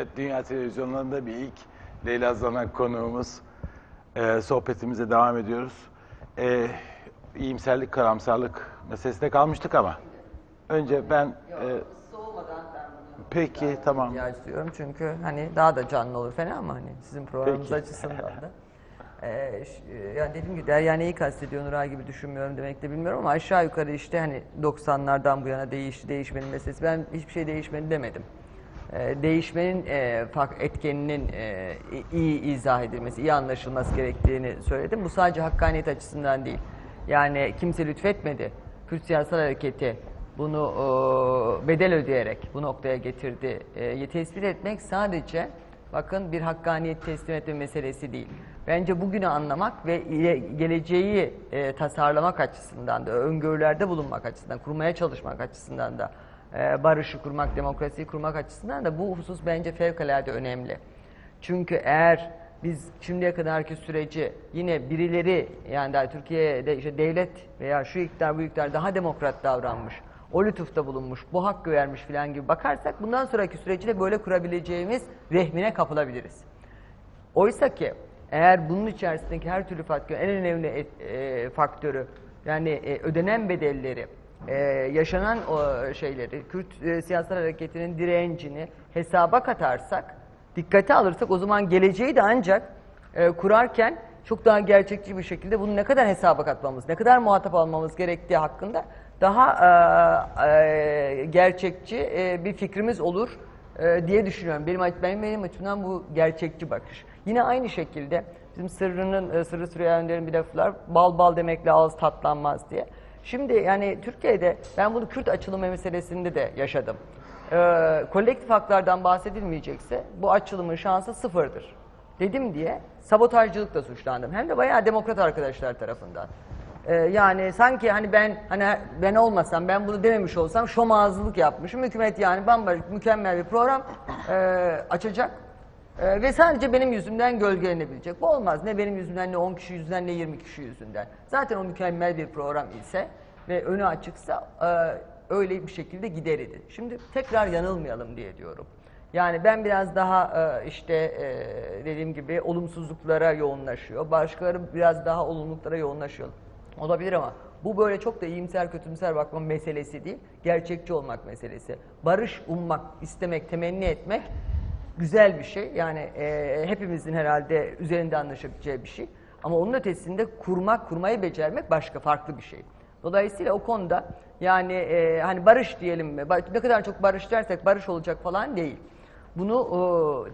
Evet, Dünya Televizyonlarında bir ilk Leyla Zanak konuğumuz. Ee, sohbetimize devam ediyoruz. Ee, iyimserlik, karamsarlık meselesinde kalmıştık ama. Önce ben... e, Soğumadan ben peki, tamam. ihtiyaç duyuyorum çünkü hani daha da canlı olur fena ama hani sizin programınız Peki. açısından da. Ee, ş- yani dediğim gibi Derya neyi kastediyor Nuray gibi düşünmüyorum demek de bilmiyorum ama aşağı yukarı işte hani 90'lardan bu yana değişti değişmenin meselesi. Ben hiçbir şey değişmedi demedim. Ee, değişmenin e, etkeninin e, iyi izah edilmesi, iyi anlaşılması gerektiğini söyledim. Bu sadece hakkaniyet açısından değil. Yani kimse lütfetmedi. Kürt siyasal hareketi bunu bedel ödeyerek bu noktaya getirdi. E, tespit etmek sadece bakın bir hakkaniyet teslim etme meselesi değil. Bence bugünü anlamak ve geleceği e, tasarlamak açısından da, öngörülerde bulunmak açısından, kurmaya çalışmak açısından da, e, barışı kurmak, demokrasiyi kurmak açısından da bu husus bence fevkalade önemli. Çünkü eğer biz şimdiye kadarki süreci yine birileri yani daha Türkiye'de işte devlet veya şu iktidar bu iktidar daha demokrat davranmış, o lütufta bulunmuş, bu hakkı vermiş falan gibi bakarsak bundan sonraki süreci de böyle kurabileceğimiz rehmine kapılabiliriz. Oysa ki eğer bunun içerisindeki her türlü faktör, en önemli et- e, faktörü yani e, ödenen bedelleri, e, yaşanan o şeyleri, Kürt e, siyasal hareketinin direncini hesaba katarsak, dikkate alırsak o zaman geleceği de ancak e, kurarken çok daha gerçekçi bir şekilde bunu ne kadar hesaba katmamız, ne kadar muhatap almamız gerektiği hakkında daha e, e, gerçekçi e, bir fikrimiz olur e, diye düşünüyorum. Benim, benim, benim açımdan bu gerçekçi bakış. Yine aynı şekilde bizim Sırrı'nın, e, Sırrı Süreyya bir lafı var. Bal bal demekle ağız tatlanmaz diye. Şimdi yani Türkiye'de ben bunu Kürt açılımı meselesinde de yaşadım. E, kolektif haklardan bahsedilmeyecekse bu açılımın şansı sıfırdır. Dedim diye sabotajcılıkla suçlandım. Hem de bayağı demokrat arkadaşlar tarafından. Ee, yani sanki hani ben hani ben olmasam ben bunu dememiş olsam şomazlılık yapmışım. Hükümet yani bambaşka mükemmel bir program e, açacak E, ve sadece benim yüzümden gölgelenebilecek. Bu olmaz. Ne benim yüzümden ne 10 kişi yüzünden ne 20 kişi yüzünden. Zaten o mükemmel bir program ise ve önü açıksa e, öyle bir şekilde gideridi. Şimdi tekrar yanılmayalım diye diyorum. Yani ben biraz daha e, işte e, dediğim gibi olumsuzluklara yoğunlaşıyor. Başkaları biraz daha olumluluklara yoğunlaşıyor. Olabilir ama bu böyle çok da iyimser kötümser bakma meselesi değil. Gerçekçi olmak meselesi. Barış ummak, istemek, temenni etmek güzel bir şey. Yani e, hepimizin herhalde üzerinde anlaşabileceği bir şey. Ama onun ötesinde kurmak, kurmayı becermek başka farklı bir şey. Dolayısıyla o konuda yani e, hani barış diyelim mi? Ne kadar çok barış dersek barış olacak falan değil. Bunu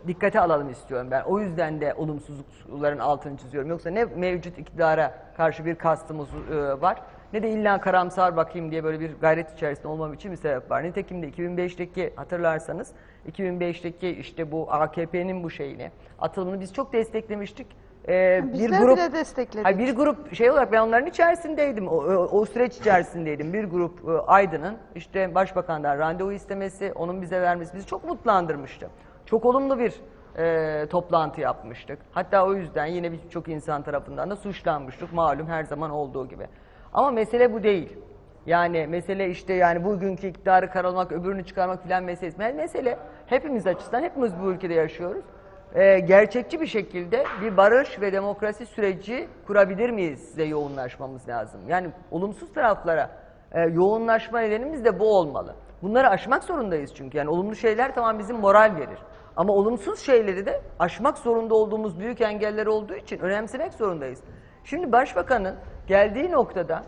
e, dikkate alalım istiyorum ben. O yüzden de olumsuzlukların altını çiziyorum. Yoksa ne mevcut iktidara karşı bir kastımız e, var ne de illa karamsar bakayım diye böyle bir gayret içerisinde olmam için bir sebep var. Nitekim de 2005'teki hatırlarsanız 2005'teki işte bu AKP'nin bu şeyini atılımını biz çok desteklemiştik. Ee, Bizler bile destekledik. Hayır, bir grup şey olarak ben onların içerisindeydim. O, o, o süreç içerisindeydim. Bir grup e, Aydın'ın işte başbakandan randevu istemesi, onun bize vermesi bizi çok mutlandırmıştı. Çok olumlu bir e, toplantı yapmıştık. Hatta o yüzden yine birçok insan tarafından da suçlanmıştık. Malum her zaman olduğu gibi. Ama mesele bu değil. Yani mesele işte yani bugünkü iktidarı karalamak, öbürünü çıkarmak filan meselesi. Yani Mesele hepimiz açısından hepimiz bu ülkede yaşıyoruz. Ee, gerçekçi bir şekilde bir barış ve demokrasi süreci kurabilir miyiz size yoğunlaşmamız lazım. Yani olumsuz taraflara e, yoğunlaşma nedenimiz de bu olmalı. Bunları aşmak zorundayız çünkü. Yani olumlu şeyler tamam bizim moral verir. Ama olumsuz şeyleri de aşmak zorunda olduğumuz büyük engeller olduğu için önemsemek zorundayız. Şimdi başbakanın geldiği noktada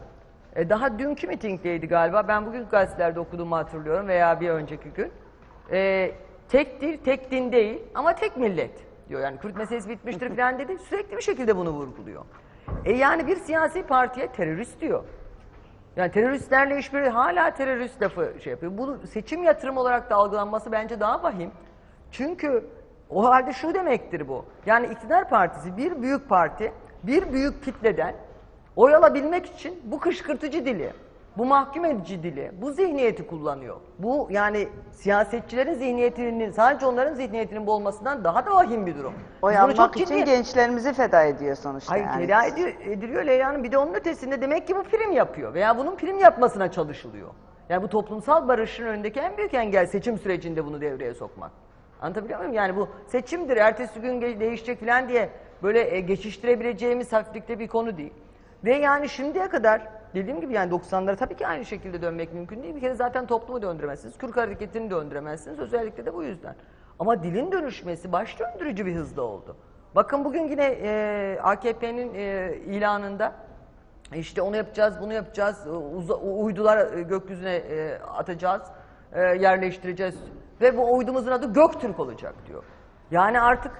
e, daha dünkü mitingdeydi galiba. Ben bugün gazetelerde okuduğumu hatırlıyorum veya bir önceki gün. E, tek dil, tek din değil ama tek millet diyor. Yani Kürt meselesi bitmiştir falan dedi. Sürekli bir şekilde bunu vurguluyor. E yani bir siyasi partiye terörist diyor. Yani teröristlerle işbirliği hala terörist lafı şey yapıyor. Bu seçim yatırım olarak da algılanması bence daha vahim. Çünkü o halde şu demektir bu. Yani iktidar partisi bir büyük parti bir büyük kitleden oy alabilmek için bu kışkırtıcı dili, bu mahkum edici dili, bu zihniyeti kullanıyor. Bu yani siyasetçilerin zihniyetinin sadece onların zihniyetinin bu olmasından daha da vahim bir durum. Oy Biz bunu çok almak için ciddi- gençlerimizi feda ediyor sonuçta Hayır yani. feda ediyor, ediliyor Leyla Hanım. Bir de onun ötesinde demek ki bu prim yapıyor veya bunun prim yapmasına çalışılıyor. Yani bu toplumsal barışın önündeki en büyük engel seçim sürecinde bunu devreye sokmak. Anlatabiliyor muyum? Yani bu seçimdir, ertesi gün değişecek falan diye böyle e, geçiştirebileceğimiz hafiflikte bir konu değil. Ve yani şimdiye kadar dediğim gibi yani 90'lara tabii ki aynı şekilde dönmek mümkün değil. Bir kere zaten toplumu döndüremezsiniz, Kürk hareketini döndüremezsiniz. Özellikle de bu yüzden. Ama dilin dönüşmesi baş döndürücü bir hızda oldu. Bakın bugün yine e, AKP'nin e, ilanında işte onu yapacağız, bunu yapacağız, uza- uydular e, gökyüzüne e, atacağız, e, yerleştireceğiz ve bu uydumuzun adı Göktürk olacak diyor. Yani artık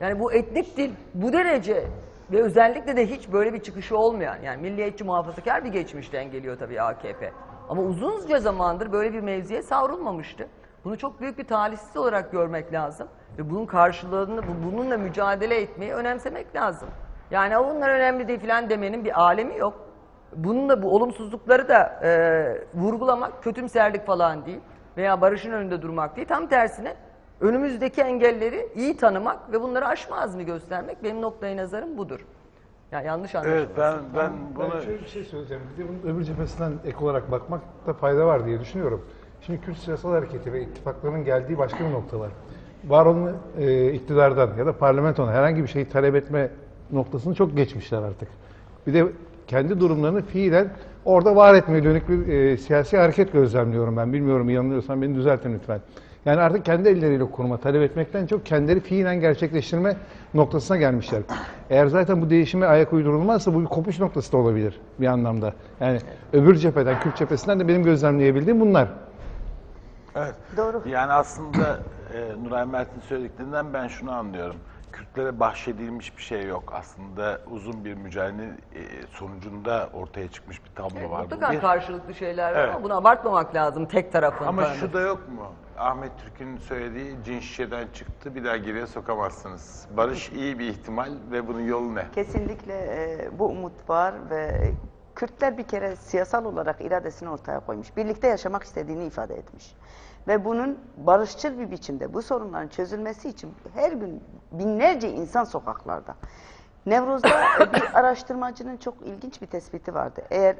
yani bu etnik dil bu derece ve özellikle de hiç böyle bir çıkışı olmayan yani milliyetçi muhafazakar bir geçmişten geliyor tabii AKP. Ama uzunca zamandır böyle bir mevziye savrulmamıştı. Bunu çok büyük bir talihsiz olarak görmek lazım ve bunun karşılığını bu- bununla mücadele etmeyi önemsemek lazım. Yani bunlar önemli değil falan demenin bir alemi yok. Bunun da bu olumsuzlukları da e, vurgulamak kötümserlik falan değil veya barışın önünde durmak değil. Tam tersine önümüzdeki engelleri iyi tanımak ve bunları aşma azmi göstermek benim noktayı nazarım budur. Yani yanlış anlaşılmasın. Evet ben ben Ben bunu şöyle bir şey söyleyeceğim. Bir de bunun öbür cephesinden ek olarak bakmakta fayda var diye düşünüyorum. Şimdi Kürt Siyasal Hareketi ve ittifakların geldiği başka bir nokta var. Var olan e, iktidardan ya da parlamentodan herhangi bir şeyi talep etme noktasını çok geçmişler artık. Bir de kendi durumlarını fiilen orada var etmeye dönük bir e, siyasi hareket gözlemliyorum ben. Bilmiyorum yanılıyorsam beni düzeltin lütfen. Yani artık kendi elleriyle kurma, talep etmekten çok kendileri fiilen gerçekleştirme noktasına gelmişler. Eğer zaten bu değişime ayak uydurulmazsa bu bir kopuş noktası da olabilir bir anlamda. Yani öbür cepheden, Kürt cephesinden de benim gözlemleyebildiğim bunlar. Evet. Doğru. Yani aslında e, Nuray Mert'in söylediklerinden ben şunu anlıyorum. Kürtlere bahşedilmiş bir şey yok. Aslında uzun bir mücadelenin e, sonucunda ortaya çıkmış bir tablo var. Bu Mutlaka bir. karşılıklı şeyler var Evet. ama bunu abartmamak lazım tek tarafın. Ama şu da yok mu? Ahmet Türk'ün söylediği cin şişeden çıktı bir daha geriye sokamazsınız. Barış iyi bir ihtimal ve bunun yolu ne? Kesinlikle e, bu umut var ve Kürtler bir kere siyasal olarak iradesini ortaya koymuş. Birlikte yaşamak istediğini ifade etmiş. Ve bunun barışçıl bir biçimde bu sorunların çözülmesi için her gün binlerce insan sokaklarda. Nevroz'da bir araştırmacının çok ilginç bir tespiti vardı. Eğer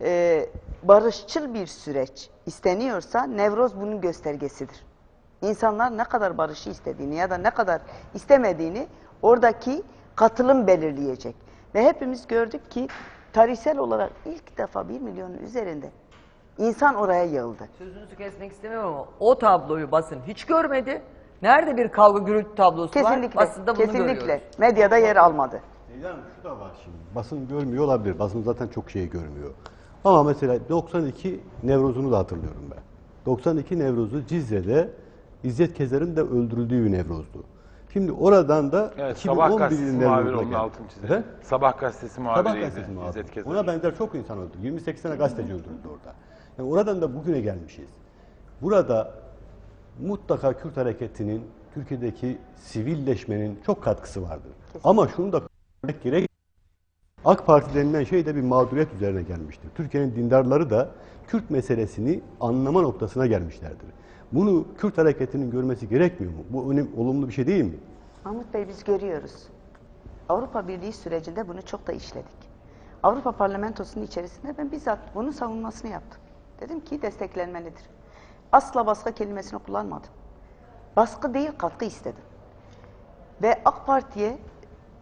e, barışçıl bir süreç isteniyorsa Nevroz bunun göstergesidir. İnsanlar ne kadar barışı istediğini ya da ne kadar istemediğini oradaki katılım belirleyecek. Ve hepimiz gördük ki tarihsel olarak ilk defa bir milyonun üzerinde insan oraya yığıldı. Sözünüzü kesmek istemiyorum ama o tabloyu basın hiç görmedi. Nerede bir kavga gürültü tablosu var? Kesinlikle, Basında bunu kesinlikle görüyoruz. medyada yer almadı. Yani şu da var şimdi. Basın görmüyor olabilir. Basın zaten çok şey görmüyor. Ama mesela 92 Nevroz'unu da hatırlıyorum ben. 92 Nevroz'u Cizre'de İzzet Kezer'in de öldürüldüğü bir Nevroz'du. Şimdi oradan da Evet, Sabah 2011 gazetesi Nevroz'una muhabiri onun geldi. altını çizelim. Efendim? Sabah gazetesi Sabah muhabiriydi. gazetesi muhabiri. İzzet Keser. Ona benzer çok insan öldü. 28 tane gazeteci öldürüldü orada. Yani oradan da bugüne gelmişiz. Burada mutlaka Kürt hareketinin Türkiye'deki sivilleşmenin çok katkısı vardır. Ama şunu da gerek. AK Parti denilen şey de bir mağduriyet üzerine gelmiştir. Türkiye'nin dindarları da Kürt meselesini anlama noktasına gelmişlerdir. Bunu Kürt hareketinin görmesi gerekmiyor mu? Bu önem, olumlu bir şey değil mi? Mahmut Bey biz görüyoruz. Avrupa Birliği sürecinde bunu çok da işledik. Avrupa Parlamentosu'nun içerisinde ben bizzat bunun savunmasını yaptım. Dedim ki desteklenmelidir. Asla baskı kelimesini kullanmadım. Baskı değil katkı istedim. Ve AK Parti'ye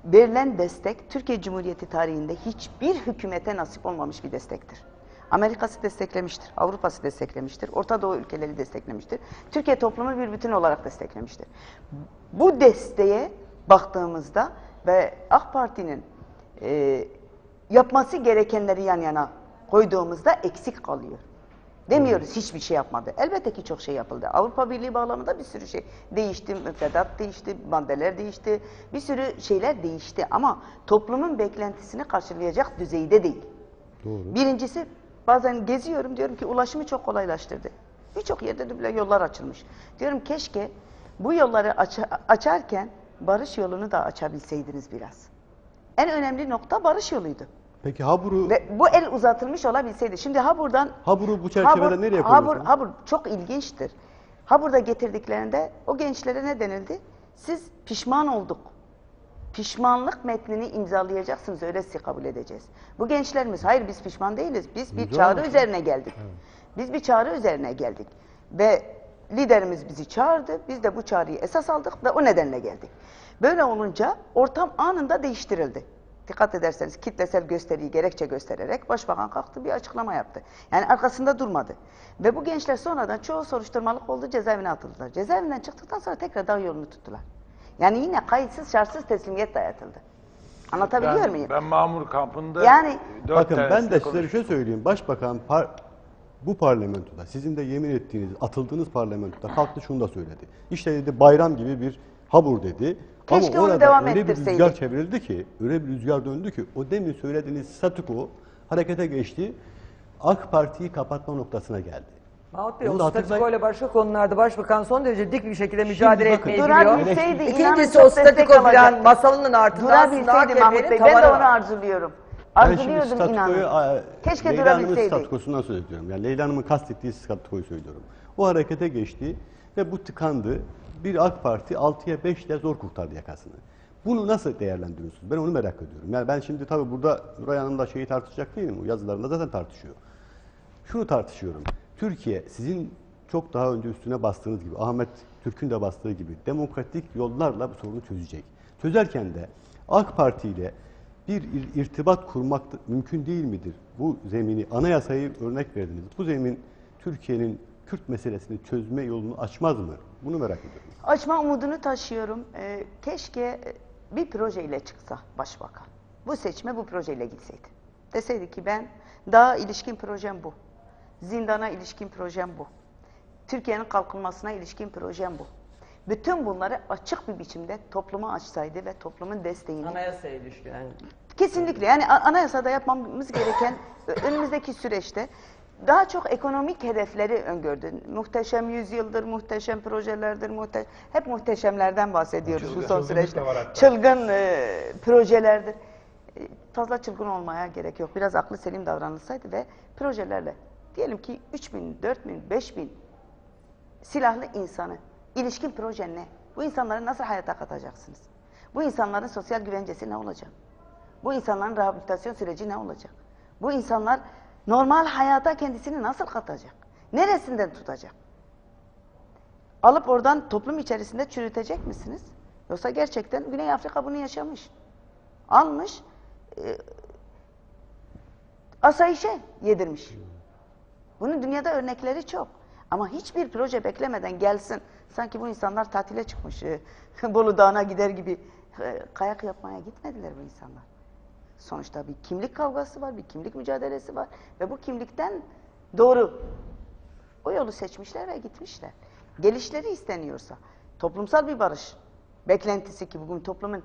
verilen destek Türkiye Cumhuriyeti tarihinde hiçbir hükümete nasip olmamış bir destektir. Amerika'sı desteklemiştir, Avrupa'sı desteklemiştir, Orta Doğu ülkeleri desteklemiştir. Türkiye toplumu bir bütün olarak desteklemiştir. Bu desteğe baktığımızda ve AK Parti'nin e, yapması gerekenleri yan yana koyduğumuzda eksik kalıyor. Demiyoruz hiçbir şey yapmadı. Elbette ki çok şey yapıldı. Avrupa Birliği bağlamında bir sürü şey değişti. Müfredat değişti, maddeler değişti. Bir sürü şeyler değişti ama toplumun beklentisini karşılayacak düzeyde değil. Doğru. Birincisi bazen geziyorum diyorum ki ulaşımı çok kolaylaştırdı. Birçok yerde de bile yollar açılmış. Diyorum keşke bu yolları aç- açarken barış yolunu da açabilseydiniz biraz. En önemli nokta barış yoluydu. Peki Habur'u Ve bu el uzatılmış olabilseydi. Şimdi ha buradan Habur'u bu çerçevede nereye Habur, koyuyorsunuz? Habur çok ilginçtir. Habur'da getirdiklerinde o gençlere ne denildi? Siz pişman olduk. Pişmanlık metnini imzalayacaksınız öyle sizi kabul edeceğiz. Bu gençlerimiz hayır biz pişman değiliz. Biz bir Güzel çağrı olmuş. üzerine geldik. Biz bir çağrı üzerine geldik. Ve liderimiz bizi çağırdı. Biz de bu çağrıyı esas aldık ve o nedenle geldik. Böyle olunca ortam anında değiştirildi. Dikkat ederseniz kitlesel gösteriyi gerekçe göstererek başbakan kalktı bir açıklama yaptı. Yani arkasında durmadı. Ve bu gençler sonradan çoğu soruşturmalık oldu cezaevine atıldılar. Cezaevinden çıktıktan sonra tekrar dağ yolunu tuttular. Yani yine kayıtsız şartsız teslimiyet dayatıldı. Anlatabiliyor ben, muyum? Ben Mamur kampında Yani- Bakın ben de size bir şey söyleyeyim. Başbakan par- bu parlamentoda sizin de yemin ettiğiniz, atıldığınız parlamentoda kalktı şunu da söyledi. İşte dedi bayram gibi bir habur dedi. Keşke Ama onu orada devam öyle bir ettirseydik. rüzgar çevrildi ki, öyle bir rüzgar döndü ki o demin söylediğiniz statüko harekete geçti. AK Parti'yi kapatma noktasına geldi. Mahmut Bey Bunu o da hatırlayın. statükoyla başka konularda başbakan son derece dik bir şekilde mücadele bakın, etmeyi Durar biliyor. bilseydi inanın İkincisi çok o destek statüko falan alacaktı. masalının altında aslında Durabilseydi Mahmut AKP'nin Bey. Ben de onu arzuluyorum. Ben şimdi Arzuluyordum inanın. a- Keşke Leyla Hanım'ın durabilseydi. statükosundan söz ediyorum. Yani Leyla Hanım'ın kastettiği statükoyu söylüyorum. O harekete geçti ve bu tıkandı. Bir AK Parti 6'ya 5 ile zor kurtardı yakasını. Bunu nasıl değerlendiriyorsunuz? Ben onu merak ediyorum. Yani ben şimdi tabii burada Nuray Hanım'la şeyi tartışacak değilim. O yazılarında zaten tartışıyor. Şunu tartışıyorum. Türkiye sizin çok daha önce üstüne bastığınız gibi, Ahmet Türk'ün de bastığı gibi demokratik yollarla bu sorunu çözecek. Çözerken de AK Parti ile bir ir- irtibat kurmak mümkün değil midir? Bu zemini, anayasayı örnek verdiniz. Bu zemin Türkiye'nin Kürt meselesini çözme yolunu açmaz mı? Bunu merak ediyorum. Açma umudunu taşıyorum. Ee, keşke e, bir projeyle çıksa başbakan. Bu seçme bu projeyle gitseydi. Deseydi ki ben daha ilişkin projem bu. Zindana ilişkin projem bu. Türkiye'nin kalkınmasına ilişkin projem bu. Bütün bunları açık bir biçimde topluma açsaydı ve toplumun desteğini Anayasaya ilişkin yani. Kesinlikle yani anayasada yapmamız gereken ö- önümüzdeki süreçte daha çok ekonomik hedefleri öngördü. Muhteşem yüzyıldır, muhteşem projelerdir, muhte hep muhteşemlerden bahsediyoruz bu son süreçte. Çılgın e, projelerdir. E, fazla çılgın olmaya gerek yok. Biraz aklı selim davranılsaydı ve projelerle diyelim ki 3 bin, 4 bin, 5 bin silahlı insanı, ilişkin proje ne? Bu insanları nasıl hayata katacaksınız? Bu insanların sosyal güvencesi ne olacak? Bu insanların rehabilitasyon süreci ne olacak? Bu insanlar normal hayata kendisini nasıl katacak? Neresinden tutacak? Alıp oradan toplum içerisinde çürütecek misiniz? Yoksa gerçekten Güney Afrika bunu yaşamış. Almış, e, asayişe yedirmiş. Bunun dünyada örnekleri çok. Ama hiçbir proje beklemeden gelsin. Sanki bu insanlar tatile çıkmış. e, Bolu Dağı'na gider gibi e, kayak yapmaya gitmediler bu insanlar. Sonuçta bir kimlik kavgası var, bir kimlik mücadelesi var. Ve bu kimlikten doğru o yolu seçmişler ve gitmişler. Gelişleri isteniyorsa, toplumsal bir barış beklentisi ki bugün toplumun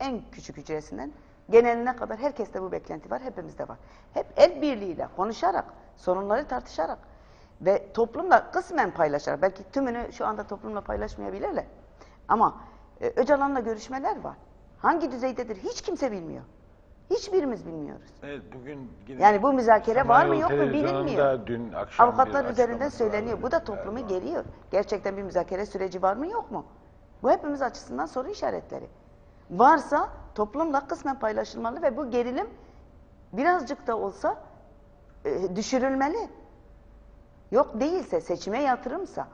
en küçük hücresinden geneline kadar herkeste bu beklenti var, hepimizde var. Hep el birliğiyle, konuşarak, sorunları tartışarak ve toplumla kısmen paylaşarak, belki tümünü şu anda toplumla paylaşmayabilirler. Ama e, Öcalan'la görüşmeler var. Hangi düzeydedir hiç kimse bilmiyor. Hiçbirimiz bilmiyoruz. Evet bugün yine Yani bu müzakere var mı yok mu televizyonunda bilinmiyor. Dün akşam Avukatlar bir üzerinden açıklaması söyleniyor. vardı. Bu da toplumu geriyor. Gerçekten bir müzakere süreci var mı yok mu? Bu hepimiz açısından soru işaretleri. Varsa toplumla kısmen paylaşılmalı ve bu gerilim birazcık da olsa e, düşürülmeli. Yok değilse, seçime yatırımsa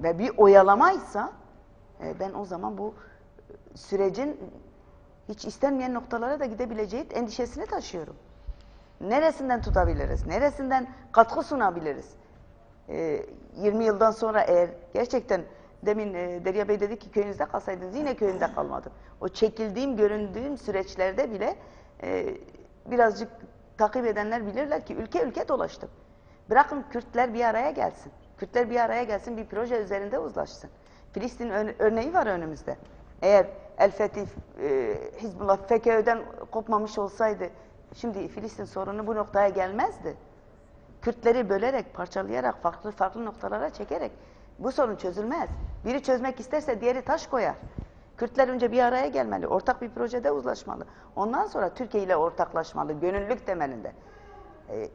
ve bir oyalamaysa e, ben o zaman bu sürecin hiç istenmeyen noktalara da gidebileceği endişesini taşıyorum. Neresinden tutabiliriz? Neresinden katkı sunabiliriz? Ee, 20 yıldan sonra eğer gerçekten demin e, Derya Bey dedi ki köyünüzde kalsaydınız yine köyünde kalmadım. O çekildiğim, göründüğüm süreçlerde bile e, birazcık takip edenler bilirler ki ülke ülke dolaştım. Bırakın Kürtler bir araya gelsin. Kürtler bir araya gelsin bir proje üzerinde uzlaşsın. Filistin ör- örneği var önümüzde. Eğer El Fetih, e, Hizbullah, FKÖ'den kopmamış olsaydı şimdi Filistin sorunu bu noktaya gelmezdi. Kürtleri bölerek, parçalayarak, farklı farklı noktalara çekerek bu sorun çözülmez. Biri çözmek isterse diğeri taş koyar. Kürtler önce bir araya gelmeli, ortak bir projede uzlaşmalı. Ondan sonra Türkiye ile ortaklaşmalı, gönüllülük temelinde. Ee,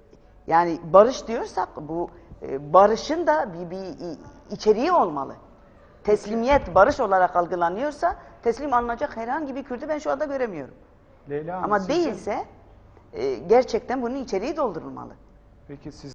yani barış diyorsak bu e, barışın da bir, bir içeriği olmalı. Teslimiyet barış olarak algılanıyorsa teslim alınacak herhangi bir Kürt'ü ben şu anda göremiyorum. Leyla Hanım, Ama sizin- değilse e, gerçekten bunun içeriği doldurulmalı. Peki siz